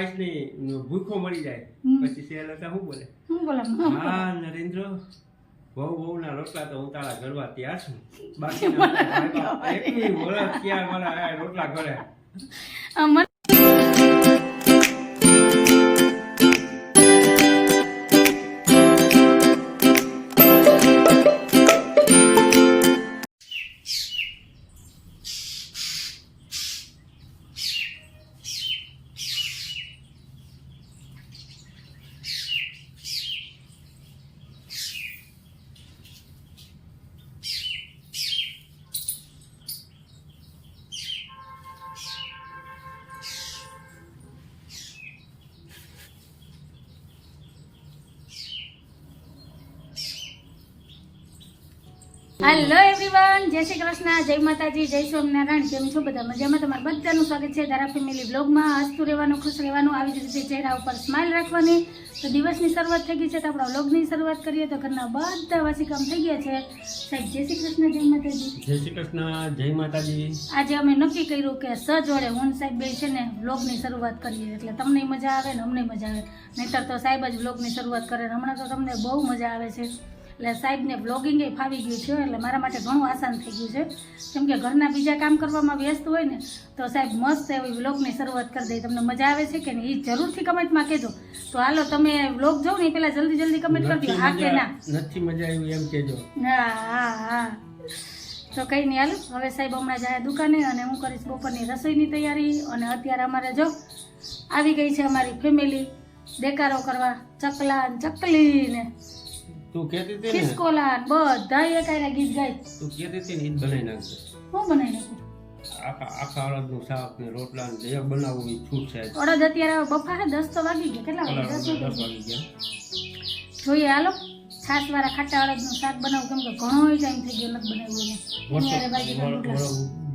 ખાઈશ નહીં ભૂખો મળી જાય. પછી શેલતા શું બોલે? શું બોલે? હા નરેન્દ્ર બહુ બહુ ના રોટલા તો હું તારા ઘરવા ત્યાં છું. બાકી એકની વરસ ક્યાં મારા રોટલા કરે હેલો એવરીવન જય શ્રી કૃષ્ણ. જય માતાજી જય સ્વામિનારાયણ. કેમ છો બધા? મજામાં? તમારું બધાનું સ્વાગત છે ધારા ફેમિલી બ્લોગમાં. હસતું રહેવાનું ખુશ રહેવાનું આવી જ રીતે ચહેરા ઉપર સ્માઇલ રાખવાની. તો દિવસની શરૂઆત થઈ ગઈ છે તો આપણા વ્લોગની શરૂઆત કરીએ. તો ઘરના બધા વાસી કામ થઈ ગયા છે. સાહેબ જય શ્રી કૃષ્ણ જય માતાજી. જય શ્રી કૃષ્ણ જય માતાજી. આજે અમે નક્કી કર્યું કે સજોડે હું સાહેબ બે છે ને વ્લોગની શરૂઆત કરીએ. એટલે તમને મજા આવે ને અમને મજા આવે. નહીતર તો સાહેબ જ વ્લોગની શરૂઆત કરે. હમણાં તો તમને બહુ મજા આવે છે. એટલે સાહેબને બ્લોગિંગ એ ફાવી ગયું છે એટલે મારા માટે ઘણું આસાન થઈ ગયું છે. કેમ કે ઘરના બીજા કામ કરવામાં વ્યસ્ત હોય ને તો સાહેબ મસ્ત એવી વ્લોગની શરૂઆત કરી દઈ તમને મજા આવે છે કે નહીં? એ જરૂરથી કમેન્ટમાં કહેજો. તો હાલો તમે વ્લોગ જોવો ને એ પહેલાં જલ્દી જલ્દી કમેન્ટ કરજો હા કે ના? નથી મજા આવી એમ કહેજો. હા હા હા. તો કંઈ નહીં હાલ. હવે સાહેબ હમણાં જાય દુકાને અને હું કરીશ બપોરની રસોઈની તૈયારી. અને અત્યારે અમારે જો આવી ગઈ છે અમારી ફેમિલી દેકારો કરવા ચકલા ચકલીને. તું કહેતી હતી ને ખિસકોલા ને બધા એકાયરા ગીત ગાય. તું કહેતી હતી ને ઈ બનાવી નાખજે. હું બનાવી નાખું? આખા આખા અડદનું શાક ને રોટલા ને જે બનાવવું એ છૂટ છે. અડદ અત્યારે બફા છે દસ તો વાગી ગયા. કેટલા વાગે દસ વાગી ગયા. જોઈએ હાલો. છાસ વાળા ખાટા અડદનું શાક બનાવું. કેમ કે ઘણો ટાઈમ થઈ ગયો નથી બનાવ્યું એને.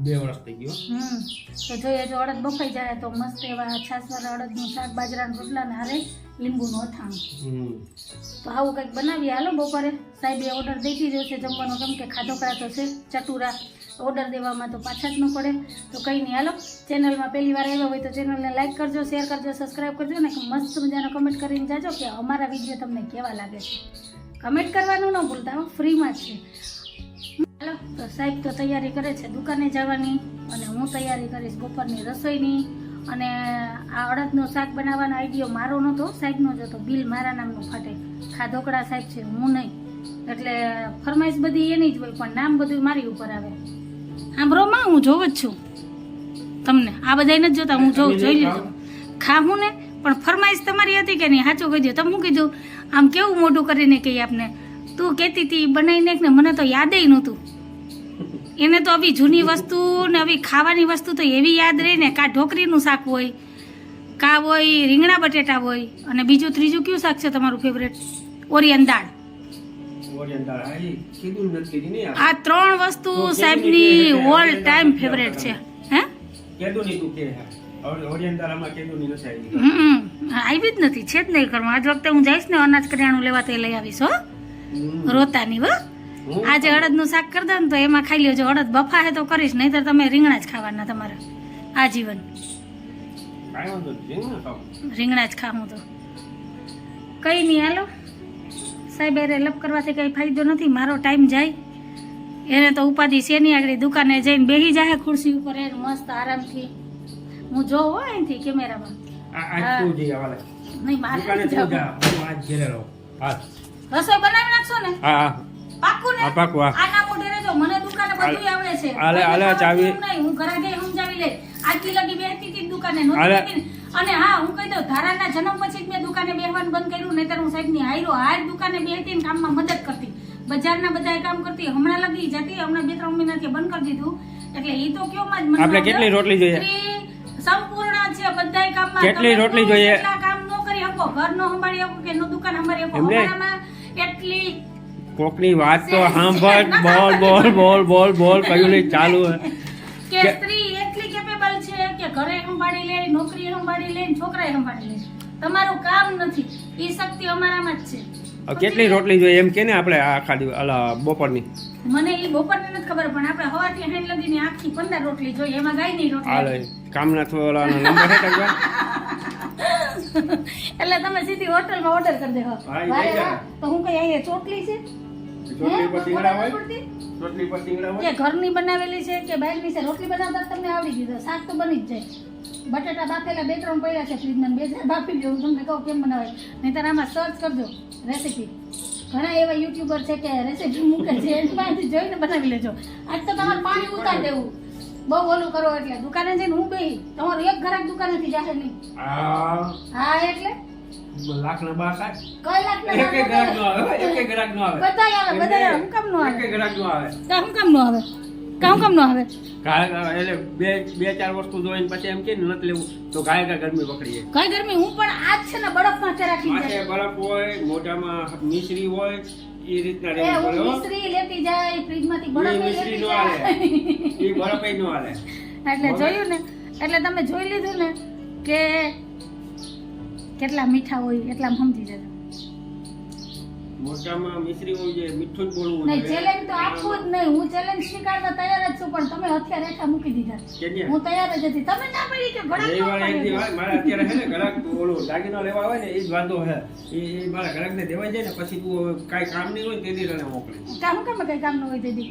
બે વર્ષ થઈ ગયો. હમ. તો જોઈએ જો અડદ બફાઈ જાય તો મસ્ત એવા છાસવાળા અડદનું શાક બાજરાના રોટલા ને હારે લીંબુનું અથાણું તો આવું કંઈક બનાવીએ. હાલો બપોરે સાહેબે ઓર્ડર દેખી રહ્યો છે જમવાનો. કેમ કે ખાધો કરાતો છે ચટુરા ઓર્ડર દેવામાં તો પાછા જ ન પડે. તો કંઈ નહીં. હાલો ચેનલમાં પહેલી વાર આવ્યો હોય તો ચેનલને લાઈક કરજો શેર કરજો સબસ્ક્રાઈબ કરજો ને મસ્ત મજાનો કમેન્ટ કરીને જાજો કે અમારા વીડિયો તમને કેવા લાગે છે. કમેન્ટ કરવાનું ન ભૂલતા ફ્રીમાં જ છે. હાલો તો સાહેબ તો તૈયારી કરે છે દુકાને જવાની અને હું તૈયારી કરીશ બપોરની રસોઈની. અને આ અડદનું શાક બનાવવાનો આઈડિયો મારો નહોતો, સાહેબનો જ હતો. બિલ મારા નામનું ફાટે. ખાધોકડા સાહેબ છે, હું નહીં. એટલે ફરમાઈશ બધી એની જ હોય, પણ નામ બધું મારી ઉપર આવે. સાંભળો માં, હું જોઉં જ છું. તમને. આ બધા નથી જોતા, હું જોઉં, જોઈ લીધું ખાવું ને, પણ ફરમાઈશ તમારી હતી કે નહીં? સાચું કહી દો. તમે હું કીધું? આમ કેવું મોઢું કરીને કહીએ આપને? તું કહેતી હતી બનાવીને ને મને તો યાદેય નહોતું. એને તો આવી જૂની વસ્તુ ને આવી ખાવાની વસ્તુ તો એવી યાદ રહી ને કાં ઢોકરીનું શાક હોય કા હોય રીંગણા બટેટા હોય અને બીજું ત્રીજું કયું શાક છે તમારું ફેવરેટ ઓરિયન દાળ. આ. ત્રણ વસ્તુ સાહેબની ઓલ ટાઈમ ફેવરેટ છે. હે? આવી. જ નથી છે જ નહીં ઘરમાં. આજ વખતે હું જઈશ ને અનાજ કરિયાણું લેવા તે લઈ આવીશ હો. રોતાની હું. આજે અડદનું શાક કરી દો ને તો એમાં ખાઈ લેજો. અડદ બફા હે તો કરીશ નહીતર તમે રીંગણા જ ખાવાના તમારે. આજીવન. જીવન રીંગણા જ ખાવું તો. કઈ નહીં હાલો. સાહેબ અરે લપ કરવાથી કઈ ફાયદો નથી મારો ટાઈમ જાય. એને તો ઉપાધિ શેની આગળ દુકાને જઈને બેસી જાય ખુરશી ઉપર એને મસ્ત આરામથી. હું જોઉં હો અહીંથી કેમેરામાં. આ નહીં મારે રસોઈ બનાવી નાખશો ને? હા. હા પાક્કું ને હા, આના મોઢે રહેજો. મને દુકાને બધું આવડે છે. આલે આલે ચાવી. નહીં, હું ઘરે ગઈ સમજાવી લે આટલી લગી બેસતી હતી દુકાને નહોતી. અને હા હું કહી દઉં ધારાના જન્મ પછી જ મેં દુકાને બેહવાનું બંધ કર્યું નહીતર હું સાહેબની હાયરો હાર દુકાને બેહતી કામમાં મદદ કરતી. બજારના બધા કામ કરતી. હમણાં લગી જતી. હમણાં બે ત્રણ મહિનાથી બંધ કરી દીધું. એટલે એ તો કયો માં આપણે કેટલી રોટલી જોઈએ? સંપૂર્ણ છે. બધાય કામમાં કેટલી રોટલી જોઈએ? કામ નો કરી શકો. ઘર નો સંભાળી શકો કે નો દુકાન સંભાળી શકો? અમારામાં એટલી કોકની વાત તો સાંભળ બોલ બોલ બોલ બોલ બોલ કયું લઈ ચાલુ. કે સ્ત્રી એટલી કેપેબલ છે કે ઘરે સંભાળી લે નોકરી સંભાળી લે છોકરાએ સંભાળી લે. તમારું કામ નથી. એ શક્તિ અમારામાં જ છે. કેટલી રોટલી જોઈએ? એમ કે ને આપણે આખા દિવસ અલા બપોરની. મને એ બપોરની નથી ખબર પણ આપણે હવાથી હેન્ડ લગીને આખી પંદર રોટલી જોઈએ. એમાં ગાયની રોટલી. હાલે કામના થોડા નંબર હે કાકા એટલે તમે સીધી હોટલમાં ઓર્ડર કરી દેવો. તો હું કઈ અહીંયા ચોટલી છે? ચોટલી પર ટીંગડા હોય ખબર નથી પડતી? ચોટલી પર ટીંગડા હોય કે ઘરની બનાવેલી છે કે બહારની છે રોટલી બનાવતા તમને આવડી ગયું શાક તો બની જ જાય. બટાટા બાફેલા બે ત્રણ પડ્યા છે ફ્રીજમાં બે ચાર બાફી દઉં તમને કહું કેમ બનાવાય નહીંતર આમાં સર્ચ કરજો રેસીપી ઘણા એવા યુટ્યુબર છે કે રેસીપી મૂકે છે એમાંથી જોઈને બનાવી લેજો. આજ તો તમારે પાણી ઉતાર દેવું. બહુ ઓલું કરો એટલે. દુકાને જઈને હું બેહી તમારું એક ઘરાક દુકાનેથી જાહે નહીં. હા એટલે? લાખના બાર થાય કોઈ લાખ એક એક ગ્રાહક નો આવે એક ગ્રાહક નો આવે બધાય આવે બધાય હું કામ નો આવે? એક ગ્રાહક નો આવે. કા હું કામ નો આવે? કા હું કામ નો આવે એટલે બે બે ચાર વસ્તુ જોઈને પછી એમ કે ને નથી લેવું તો ગાય કા ગરમી પકડીએ. જાય કઈ ગરમી હું પણ આજ છે ને બરફમાં રાખી માથે જાય. બરફ હોય મોઢામાં મિશ્રી હોય એ રીતના રહેવું પડે હો. મિશ્રી લેતી જાય ફ્રીજમાંથી બરફ એ મિશ્રી લેતી નો જાય. એ બરફ એ નો હાલે. એટલે જોયું ને એટલે તમે જોઈ લીધું ને કે કેટલા મીઠા હોય એટલા સમજી જજો. મોટામાં મિશ્રી હોય છે મીઠું જ બોલવું નહીં ચેલેન્જ તો આપવું જ નહીં. હું ચેલેન્જ સ્વીકારવા તૈયાર જ છું પણ તમે હથિયાર રેખા મૂકી દીધા? હું તૈયાર જ હતી. તમે ના પડી કે ઘણા મારે અત્યારે હે ને ગ્રાહક ઓલું દાગીનો લેવા આવે ને એ જ વાંધો હે એ મારા ગ્રાહકને દેવાઈ જાય ને પછી તું કાંઈ કામ નહીં હોય ને તે દી તને મોકલે. કામ કામ કઈ કામ ન હોય તેથી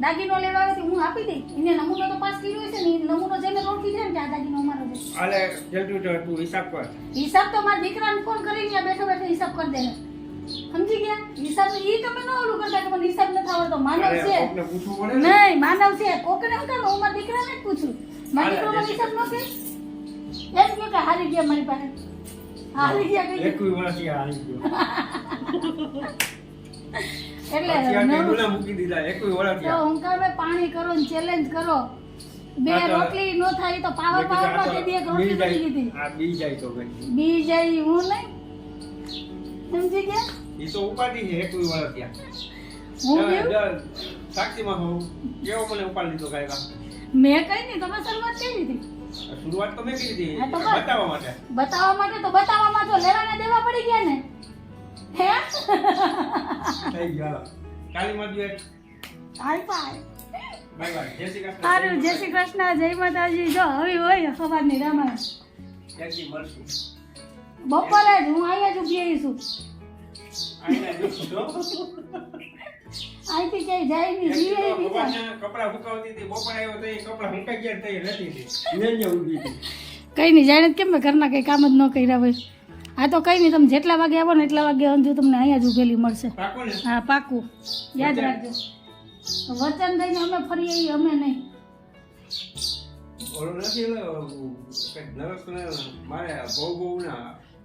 દાગીનો લેવા આવે તો હું આપી દઈ એને નમૂનો તો પાસ કર્યો છે ને એ નમૂનો જેને ઓળખી જાય ને ત્યાં આ દાગીનો અમારો છે. અલે જલ્દી તો તું હિસાબ કર. હિસાબ તો મારા દીકરાને ફોન કરીને બેઠો બેઠો હિસાબ કરી દે સમજી ગયા? હિસાબ ઈ તમે ન ઓલું કરતા કે મને હિસાબ નથી આવડતો માનવ છે. કોકને પૂછવું પડે નહીં માનવ છે. કોકને હું કામ હું મારા દીકરાને જ પૂછું. મારા દીકરાનો હિસાબ ન કે એમ કે કે હારી ગયા મારી પાસે. હારી ગયા કઈ એકવી વર્ષ હારી ગયો. એટલે મૂકી દીધા એકવી પાણી કરો ને ચેલેન્જ કરો. બે રોટલી નો થાય તો પાવર પાવરમાં તે એક રોટલી હતી. આ બી જાય તો બી. જાય હું નહીં? સમજી ગયા? એ તો ઉપાડી છે એકવી ત્યાં હું સાક્ષીમાં હું કેવો મને ઉપાડી લીધો ગાયકા મેં કઈ નહીં તમે શરૂઆત કેવી હતી? શરૂઆત તો મેં કરી હતી હા બતાવવા માટે. બતાવવા માટે તો બતાવવામાં તો લેવાના દેવા પડી ગયા ને. હે? થઈ ગયો. Kali Madhu hi bye bye bye. જય શ્રી કૃષ્ણ. સારું જય શ્રી કૃષ્ણ જય માતાજી. જો હવે હોય સવારની રામાયણ મળશું બપોરે જ હું અહીંયા જ ઊભી છું. અહીંથી ક્યાંય જાય નહીં જીવે હતી બપોર આવ્યો તો એ કપડાં ગયા રહેતી હતી. ઊભી હતી. કઈ નહીં જાણે જ કેમ ઘરના કઈ કામ જ ન કર્યા હોય. આ તો કઈ નહીં તમે જેટલા વાગે આવો ને એટલા વાગે અંજુ તમને અહીંયા જ ઉભેલી મળશે. હા પાકું. યાદ રાખજો. વચન દઈને અમે ફરી આવીએ અમે નહીં. ઓલો નથી ઓલો કંઈક નરસ મારે બહુ બહુ ના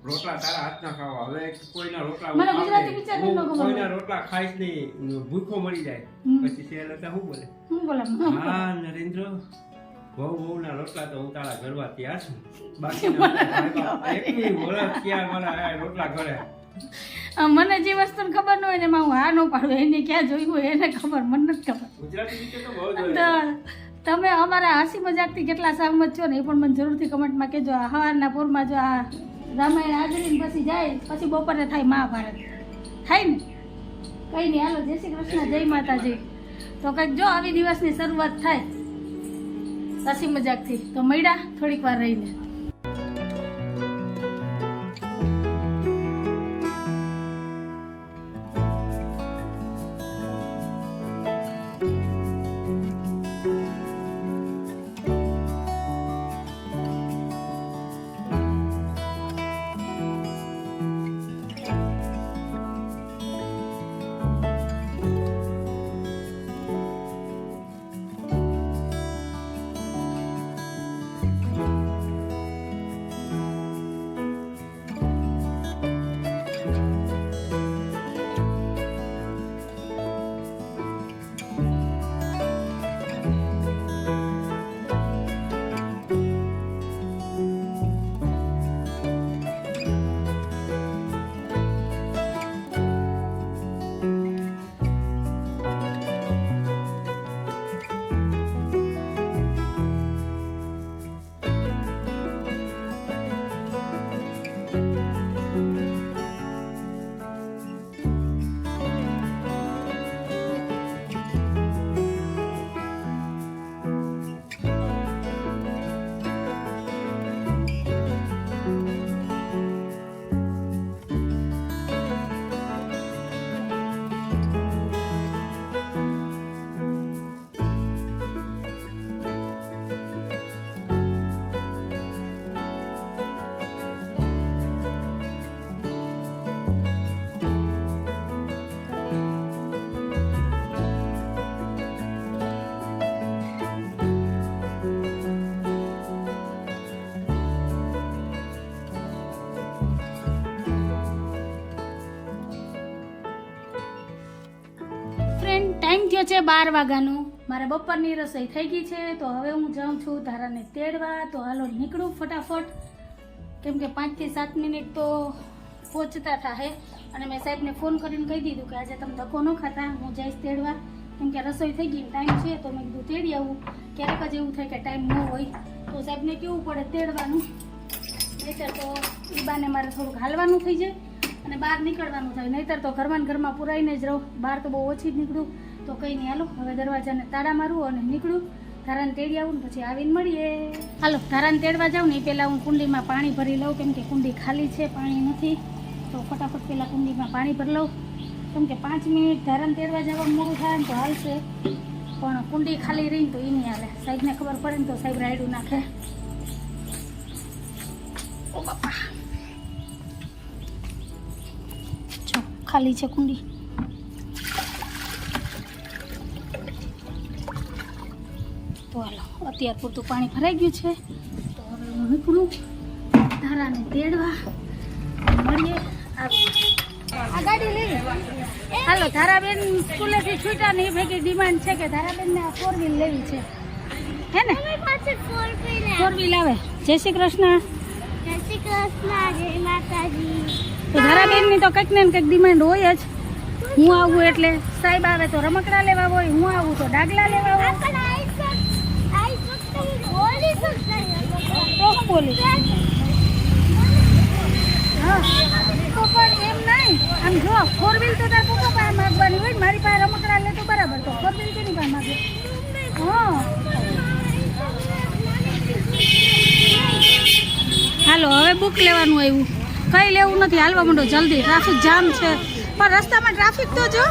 રોટલા તારા હાથના ખાવા. હવે કોઈના રોટલા મને ખાવ ગુજરાતી નહીં. picture હું નો ગમે. કોઈના રોટલા ખાઈશ નહીં. ભૂખો મરી જાય. પછી સેલ હતા શું બોલે? હું બોલા હા નરેન્દ્ર. બહુ બહુ ના રોટલા તો ઉતાળા તારા ત્યાં છું બાકી વર્ષ ત્યાં મારા રોટલા ઘરે. મને જે વસ્તુની ખબર ન હોય ને હું હા ન પાડું એને ક્યાં જોયું હોય એને ખબર મને નથી ખબર. તમે અમારા હસી મજાકથી કેટલા સહમત છો ને એ પણ મને જરૂરથી કમેન્ટમાં કહેજો. હવારના પૂરમાં જો આ રામાયણ હાજરી પછી જાય પછી બપોરે થાય મહાભારત. થાય ને? કઈ નહીં હાલો જય શ્રી કૃષ્ણ જય માતાજી. તો કંઈક જો આવી દિવસની શરૂઆત થાય. હસી મજાકથી. તો મળ્યા થોડીક વાર રહીને. ટાઈમ છે બાર વાગ્યાનું. મારે બપોરની રસોઈ થઈ ગઈ છે, તો હવે હું જાઉં છું ધારાને તેડવા. તો હાલો નીકળું ફટાફટ. કેમ કે પાંચથી સાત મિનિટ તો પહોંચતા થાહે. અને મેં સાહેબને ફોન કરીને કહી દીધું કે આજે તમે ધક્કો ન ખાતા, હું જઈશ તેડવા. કેમ કે રસોઈ થઈ ગઈ ટાઈમ છે, તો મેં કીધું તેડી આવું. ક્યારેક જ એવું થાય કે ટાઈમ ન હોય. તો સાહેબને કેવું પડે તેડવાનું? નહીતર તો એ બાને મારે થોડુંક હાલવાનું થઈ જાય અને બહાર નીકળવાનું થાય. નહીતર તો ઘરમાં ઘરમાં પુરાઈને જ રહું. બહાર તો બહુ ઓછી જ નીકળું. તો કંઈ નહીં હાલો. હવે દરવાજાને તાળા મારું અને નીકળું. ધારાને તેડી આવું ને પછી આવીને મળીએ. હાલો, ધારાને તેડવા જાઉં ને એ પહેલાં હું કુંડીમાં પાણી ભરી લઉં, કેમ કે કુંડી ખાલી છે, પાણી નથી. તો ફટાફટ પહેલાં કુંડીમાં પાણી ભરી લઉં. કેમ કે પાંચ મિનિટ ધારાને તેડવા જવાનું મોડું થાય ને તો હાલશે. પણ કુંડી ખાલી રહીને તો એ નહીં હાલે. સાહેબને ખબર પડે ને તો સાહેબ રાયડું નાખે. જો, ખાલી છે કુંડી. અત્યાર પૂરતું પાણી ભરાઈ ગયું છે. તો હવે હું નીકળું ધારાને તેડવા. મળીએ. આ ગાડી લેવી હાલો ધારાબેન સ્કૂલેથી છૂટા ને એ ભેગી ડિમાન્ડ છે કે ધારાબેનને આ ફોર વ્હીલ લેવી છે. હે ને? ફોર વ્હીલ આવે. જય શ્રી કૃષ્ણ. શ્રી તો ધારાબેનની તો કંઈક ને કંઈક ડિમાન્ડ હોય જ. હું આવું એટલે સાહેબ આવે તો રમકડા લેવા હોય હું આવું તો ડાગલા લેવા હોય તો હું બોલું એમ નહીં. આમ જો ફોર વ્હીલ તો તાર પપ્પા પાસે માગવાની હોય મારી પાસે રમકડા લે તો બરાબર તો ફોર વ્હીલ કેની પાસે માગે? હાલો હવે બુક લેવાનું આવ્યું. કઈ લેવું નથી હાલવા માંડો જલ્દી. ટ્રાફિક જામ છે. પણ રસ્તામાં ટ્રાફિક તો જો.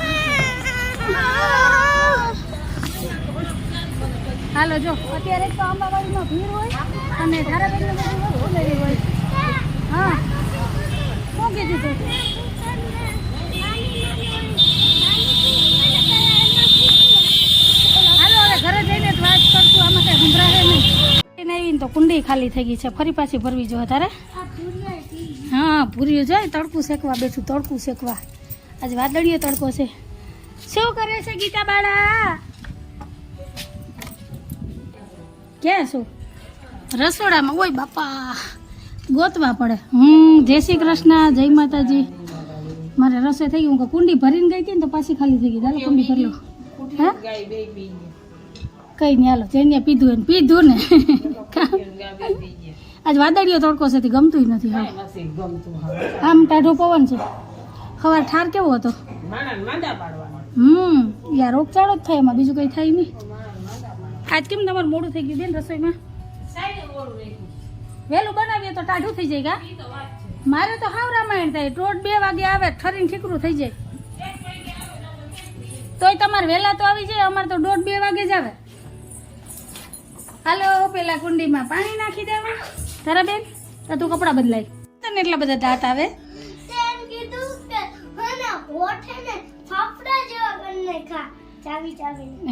હાલો જો. અત્યારે તો અંબાવાડીમાં ભીડ હોય. લેવી હોય. હા. શું કીધું તું? હાલો, હવે ઘરે જઈને જ વાત કરશું. આમાં કઈ સંભળાશે નહીં. નહીં તો કુંડી ખાલી થઈ ગઈ છે. ફરી પાછી ભરવી જો તારે હા, ભૂર્યું જાય, તડકું શેકવા બેઠું, તડકું શેકવા. આજે વાદળીયો તડકો છે. શું કરે છે ગીતા બાળા ક્યાં શું રસોડામાં? ઓય બાપા ગોતવા પડે. હમ જય શ્રી કૃષ્ણ જય માતાજી. મારે રસોઈ થઈ ગઈ. હું કુંડી ભરીને ગઈ હતી ને તો પાછી ખાલી થઈ ગઈ. ચાલો કુંડી ભરી લો. હે? કઈ નહીં હાલો જઈને પીધું એને પીધું ને. આજ વાદળીઓ તડકો છે ગમતું નથી હા આમ ટાઢો પવન છે. ખબર ઠાર કેવો હતો? હમ યાર રોગચાળો જ થાય એમાં બીજું કઈ થાય નહીં આજ કેમ તમારું મોડું થઈ ગયું બેન રસોઈમાં? વહેલું બનાવીએ તો ટાઢું થઈ જાય ગા મારે તો હાવ રામાયણ થાય. દોઢ બે વાગે આવે ઠરીને ઠીકરું થઈ જાય. તોય તમારે વહેલા તો આવી જાય અમારે તો દોઢ બે વાગે જ આવે. હાલો પેલા કુંડીમાં પાણી નાખી દેવા. તારા બેન તો તું કપડાં બદલાય. તને એટલા બધા દાંત આવે?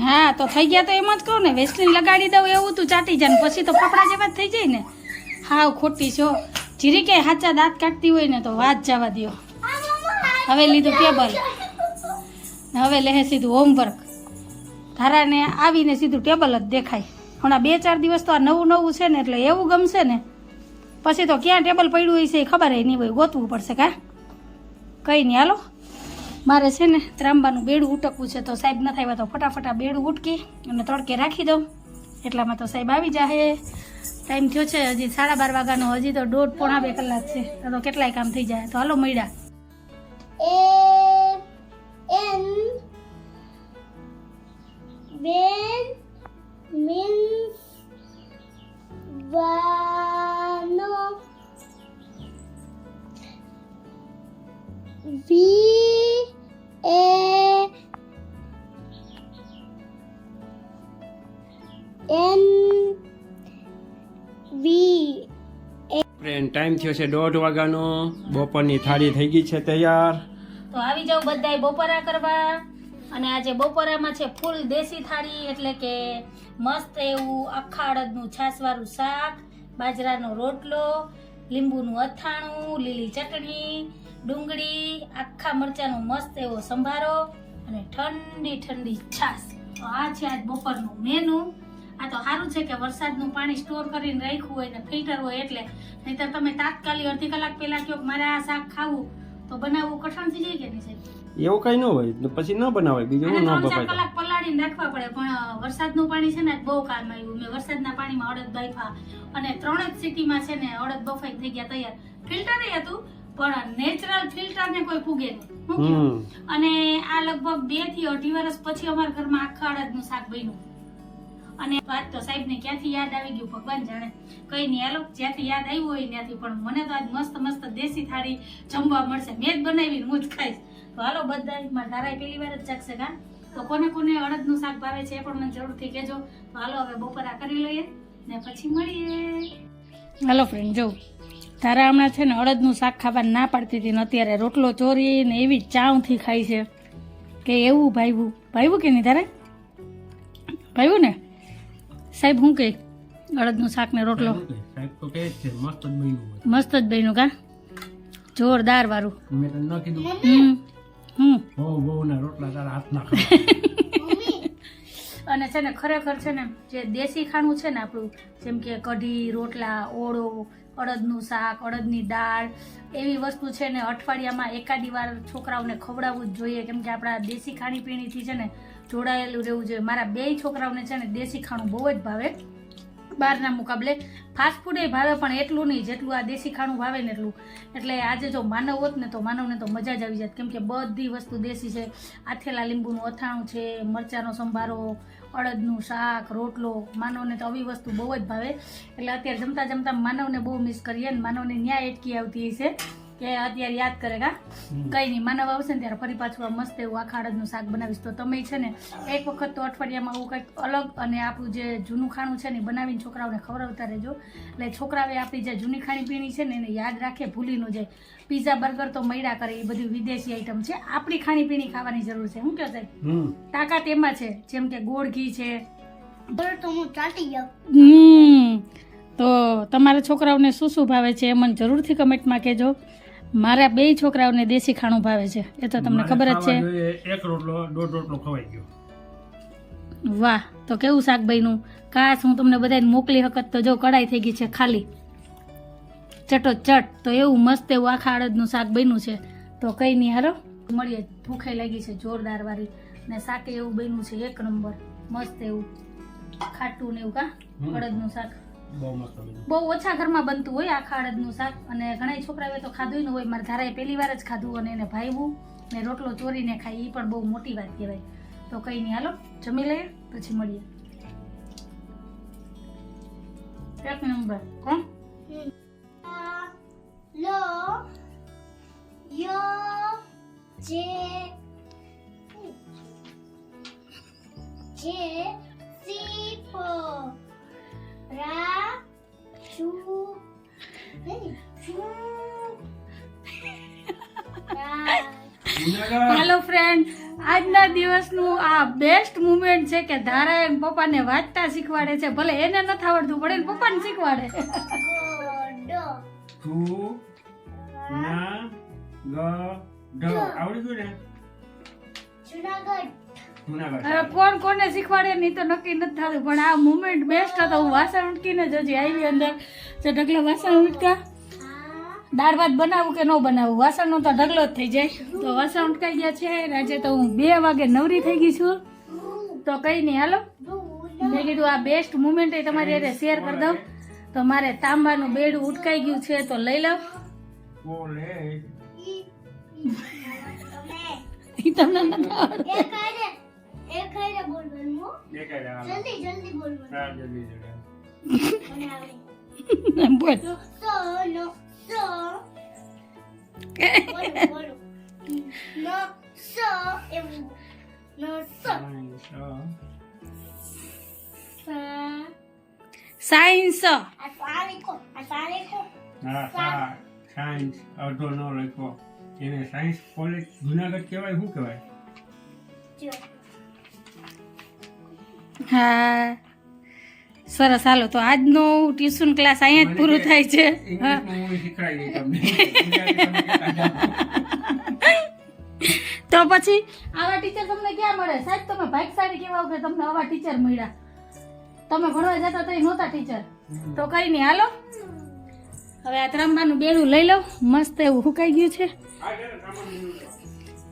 હા, તો થઈ ગયા તો એમ જ કહું ને, વેસલીન લગાડી દઉં એવું તું ચાટી જાય પછી તો કપડા જેવા જ થઈ જાય ને. હાવ ખોટી છો. જીરી કે હાચા દાંત કાઢતી હોય ને તો વાત જવા દો હવે લીધું ટેબલ હવે લેહે સીધું હોમવર્ક ધારાને આવીને સીધું ટેબલ જ દેખાય. હમણાં બે, ચાર દિવસ તો આ નવું નવું છે ને, એટલે એવું ગમશે ને. પછી તો ક્યાં ટેબલ પડ્યું હોય છે એ ખબર નહીં હોય, ગોતવું પડશે કાં? કંઈ નહીં, હાલો. મારે છે ને ત્રાંબાનું બેડું ઉટકવું છે, તો સાહેબ નથી આવ્યા તો ફટાફટ આ બેડું ઉટકી અને તડકે રાખી દઉં. એટલામાં તો સાહેબ આવી જાહે. ટાઈમ થયો છે હજી સાડા બાર વાગ્યાનો, હજી તો દોઢ પોણા બે કલાક છે. તો કેટલાય કામ થઈ જાય. તો હાલો મળ્યા. N when means vano V A N V friend time થયો છે દોઢ વાગ્યાનો. બપોરની થાળી થઈ ગઈ છે તૈયાર. તો આવી જાવ બધાય બપોરા કરવા. અને આજે બપોરામાં છે ફૂલ દેશી થાળી એટલે કે મસ્ત એવું આખા અડદનું છાસવાળું શાક બાજરાનો રોટલો લીંબુનું અથાણું લીલી ચટણી ડુંગળી આખા મરચાંનો મસ્ત એવો સંભારો અને ઠંડી ઠંડી છાશ. તો આ છે આજ બપોરનું મેનુ આ તો સારું છે કે વરસાદનું પાણી સ્ટોર કરીને રાખ્યું હોય ને ફિલ્ટર હોય એટલે. નહીંતર તમે તાત્કાલિક અડધી કલાક પહેલા કહો મારે આ શાક ખાવું તો બનાવવું કઠણ થઈ જાય કે નહીં સાહેબ? એવું કઈ ન હોય પછી ન બનાવાય બીજું ન ત્રણ ચાર બપાય કલાક પલાળીને રાખવા પડે પણ વરસાદનું પાણી છે ને બહુ કામ આવ્યું. મેં વરસાદના પાણીમાં અડદ બાફા અને ત્રણ જ સિટીમાં છે ને અડદ બફાઈ થઈ ગયા તૈયાર. ફિલ્ટર હતું પણ નેચરલ ફિલ્ટર ને કોઈ ફૂગે નહીં. અને આ લગભગ બેથી અઢી વર્ષ પછી અમારા ઘરમાં આખા અડદનું શાક બન્યું. અને વાત તો સાહેબ ને ક્યાંથી યાદ આવી ગયું? ભગવાન જાણે. કઈ નહીં આલો જ્યાંથી યાદ આવ્યું હોય ત્યાંથી પણ મને તો આજ મસ્ત મસ્ત દેશી થાળી જમવા મળશે. મેં જ બનાવી હું જ ખાઈશ. તો હાલો બધા મારા ધારાએ પેલી વાર જ ચાખશે કા તો કોને કોને અડદનું શાક ભાવે છે એ પણ મને જરૂરથી કહેજો. તો હાલો હવે બપોરા કરી લઈએ ને પછી મળીએ. હાલો ફ્રેન્ડ જો. તારા હમણાં છે ને અડદનું શાક ખાવા ના પાડતી હતી ને અત્યારે રોટલો ચોરી ને એવી ચાવથી ખાય છે કે એવું ભાઈવું ભાઈવું કે નહીં તારે ભાઈવું ને? સાહેબ હું કહી અડદનું શાક ને રોટલો. સાહેબ તો કહે જ છે મસ્ત જ બન્યું કા? જોરદાર વાળું મેં તને ન કીધું. હમ હમ. બહુ બહુ ના રોટલા તારા હાથના અને છે ને ખરેખર છે ને જે દેશી ખાણું છે ને આપણું જેમ કે કઢી રોટલા ઓળો અડદનું શાક, અડદની દાળ એવી વસ્તુ છે ને અઠવાડિયામાં એકાદી વાર છોકરાઓને ખવડાવવું જ જોઈએ. કેમ કે આપણા દેશી ખાણીપીણીથી છે ને જોડાયેલું રહેવું જોઈએ. મારા બેય છોકરાઓને છે ને દેશી ખાણું બહુ જ ભાવે. બહારના મુકાબલે ફાસ્ટ ફૂડ એ ભાવે, પણ એટલું નહીં. જેટલું આ દેશી ખાણું ભાવે ને એટલું. એટલે આજે જો માનવ હોત ને તો માનવને તો મજા જ આવી જાત. કેમ કે બધી વસ્તુ દેશી છે. આથેલા લીંબુનું અથાણું છે, મરચાંનો સંભારો અડદનું શાક, રોટલો, માનવને તો આવી વસ્તુ બહુ જ ભાવે. એટલે અત્યારે જમતા જમતા માનવને બહુ મિસ કરીએ અને માનવને ન્યાય એટકી આવતી છે કે અત્યારે યાદ કરે કા કઈ નહીં માનવ આવશે ને ત્યારે ફરી પાછું આ મસ્ત એવું આખા અડદનું શાક બનાવીશ. તો તમે છે ને એક વખત તો અઠવાડિયામાં આવું કંઈક અલગ અને આપણું જે જૂનું ખાણું છે ને એ બનાવીને છોકરાઓને ખવડાવતા રહેજો. એટલે છોકરાઓએ આપણી જે જૂની ખાણીપીણી છે ને એને યાદ રાખે ભૂલી ન જાય. પીઝા બર્ગર તો મૈડા કરે એ બધી વિદેશી આઈટમ છે. આપણી ખાણીપીણી ખાવાની જરૂર છે. હું કહો સાહેબ? તાકાત એમાં છે. જેમ કે ગોળ ઘી છે. તો તમારા છોકરાઓને શું શું ભાવે છે એ મને જરૂરથી કમેન્ટમાં કહેજો. મારા બે છોકરાઓને દેશી ખાણું ભાવે છે. એ તો તમને ખબર જ છે. એક રોટલો દોઢ રોટલો ખવાઈ ગયો. વાહ તો કેવું શાક બન્યું કાશ હું તમને બધાને મોકલી હકત તો જો કડાઈ થઈ ગઈ છે ખાલી. ચટો ચટ તો એવું મસ્ત એવું આખા અડદનું શાક બન્યું છે. તો કઈ નહીં હારો મળીએ. ભૂખે લાગી છે જોરદાર વાળી ને શાકે એવું બન્યું છે એક નંબર. મસ્ત એવું ખાટું ને એવું કા? અડદનું શાક. બહુ ઓછા ઘરમાં બનતું હોય આખા અડદનું શાક. અને ઘણા છોકરાઓએ તો ખાધું ન હોય. મારા ધારાએ પહેલી વાર જ ખાધું અને એને ભાઈવું ને રોટલો ચોરીને ખાય એ પણ બહુ મોટી વાત કહેવાય. તો કંઈ નહીં. હાલો જમી લઈએ પછી મળીએ. એક નંબર કોણ આ લો યો જે જે સીપો. રા ચુ હાલો ફ્રેન્ડ આજના દિવસનું આ બેસ્ટ મુમેન્ટ છે કે ધારા એમ પપ્પાને વાંચતા શીખવાડે છે. ભલે એને નથી આવડતું પણ એને પપ્પાને શીખવાડે. આવડી ગયું ને? જુનાગઢ. કોણ કોને શીખવાડે નહીં તો નક્કી નથી થતું. પણ આ મુમેન્ટ બેસ્ટ હતો. હું વાસણ ઉટકીને જ હજી આવી અંદર. જે ઢગલો વાસણ ઉટકા. દાળ ભાત બનાવું કે ન બનાવું? વાસણનો તો ઢગલો જ થઈ જાય. તો વાસણ ઉટકાઈ ગયા છે. આજે તો હું બે વાગે નવરી થઈ ગઈ છું. તો કઈ નહીં હાલો. મેં કીધું આ બેસ્ટ મુમેન્ટ એ તમારી અરે શેર કરી દઉં. તો મારે તાંબાનું બેડું ઉટકાઈ ગયું છે તો લઈ લઉં તમને નથી આવડતું. એક હારે એક હારે બોલવાનું હો. દેખાય રામ. જલ્દી જલ્દી બોલવાનું હા, જલ્દી જલ્દી. મને આવડે બોલ નો સો નો સો બોલો બોલો નો સો એવું નો સો સા સાયન્સ આ સારી કો આ સારી કો હા સા સાયન્સ અડધો ન લખ્યો એને સાયન્સ કોલેજ જુનાગઢ કહેવાય શું કહેવાય જો હા. સરસ, હાલો, તો આજનો ટ્યુશન ક્લાસ અહીંયા જ પૂરું થાય છે. તો પછી આવા ટીચર તમને ક્યાં મળે? સાહેબ, તમે ભાગશાળી કેવા કે તમને આવા ટીચર મળ્યા? તમે ભણવા જતા તો નહોતા ટીચર. તો કઈ નહીં, હાલો. હવે આ ત્રંબાનું બેડું લઈ લઉં. મસ્ત એવું હુકાઈ ગયું છે.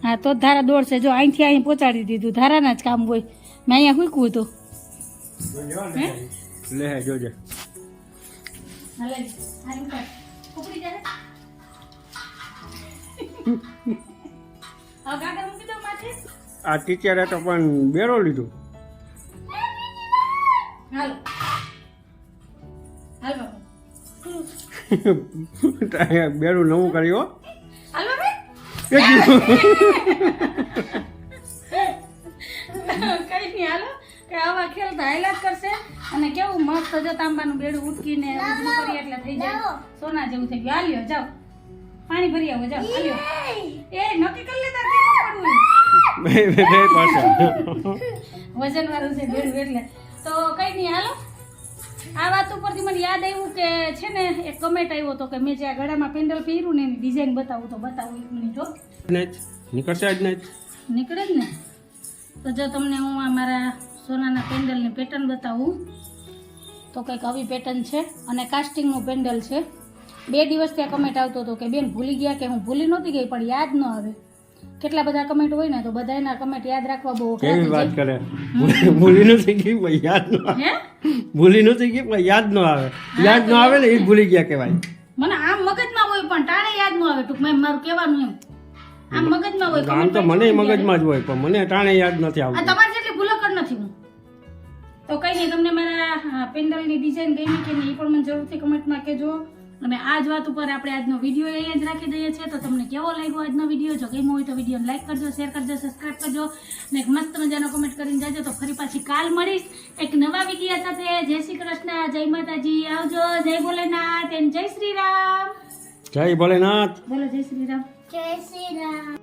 હા, તો ધારા દોડશે. જો અહીંથી અહીં પહોંચાડી દીધું. ધારાના જ કામ હોય. મેં અહીંયા હતું હે? લે જોજે હાલે હાલ ઉતાર. ઉપડી જા. હવે મૂકી દો માથે આ ટીચરે તો પણ બેરો લીધો હાલો હાલ બેરું નવું કર્યું હો. હાલ બાપુ કઈ નહીં હાલો. કે આવા ખેલ તો હાયલા જ કરશે. અને કેવું મસ્ત જો તાંબાનું બેડું ઉટકીને ઊભું કરી એટલે થઈ જાય. સોના જેવું થઈ ગયું. હાલ્યો જાઓ. પાણી ભરી આવો જાઓ. હાલ્યો. એ નક્કી કરી લેતા કે પડવું બે બે બે વજન વાળું છે બેડું એટલે. તો કઈ નહીં હાલો. આ વાત ઉપરથી મને યાદ આવ્યું કે છે ને એક કમેન્ટ આવ્યો હતો કે મેં જે આ ગળામાં પેન્ડલ પહેર્યું ને એની ડિઝાઇન બતાવું તો બતાવું એક મિનિટ હો નીકળશે જ નહીં નીકળે જ ને. તો જો તમને હું આ મારા સોનાના પેન્ડલની પેટર્ન બતાવું તો કંઈક આવી પેટર્ન છે અને કાસ્ટિંગનું પેન્ડલ છે. બે દિવસ ત્યાં કમેન્ટ આવતો હતો કે બેન ભૂલી ગયા કે હું ભૂલી નહોતી ગઈ પણ યાદ ન આવે. કેટલા બધા કમેન્ટ હોય ને તો બધાના કમેન્ટ યાદ રાખવા બહુ કેવી વાત કરે? ભૂલી- નથી ગઈ પણ યાદ ન આવે. હે? ભૂલી નથી ગઈ પણ યાદ ન આવે. યાદ ન આવે ને એ ભૂલી ગયા કહેવાય. મને આમ મગજમાં હોય પણ ટાણે યાદ ન આવે. ટૂંકમાં મારું કહેવાનું એમ. આમ મગજમાં હોય આમ તો મને મગજમાં જ હોય પણ મને ટાણે યાદ નથી આવતું. તમારી જેટલી ભૂલકર નથી હું. તો કઈ નહીં તમને મારા પેન્ડલની ડિઝાઇન ગમી કે નહીં એ પણ મને જરૂરથી કમેન્ટમાં કહેજો. અને આ જ વાત ઉપર આપણે આજનો વીડિયો અહીંયા જ રાખી દઈએ છીએ. તો તમને કેવો લાગ્યો આજનો વીડિયો જો ગમ્યો હોય તો વિડીયોને લાઈક કરજો શેર કરજો સબસ્ક્રાઈબ કરજો. અને એક મસ્ત મજાનો કમેન્ટ કરીને જાજો. તો ફરી પાછી કાલ મળીશ એક નવા વીડિયો સાથે. જય શ્રી કૃષ્ણ જય માતાજી. આવજો જય ભોલેનાથ એન્ડ જય શ્રી રામ. જય ભોલેનાથ. બોલો જય શ્રી રામ. જય શ્રી રામ